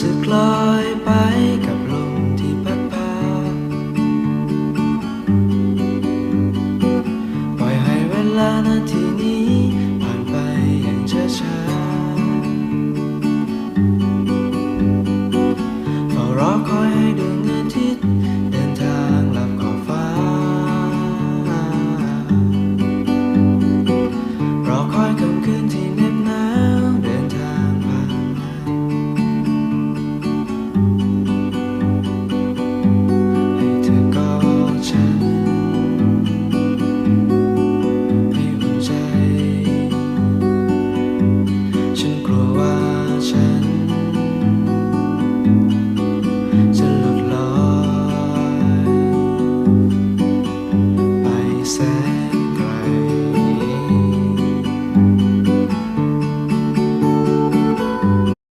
สึกลอยไปกับลมที่พัดพาปล่อยให้เวลานาที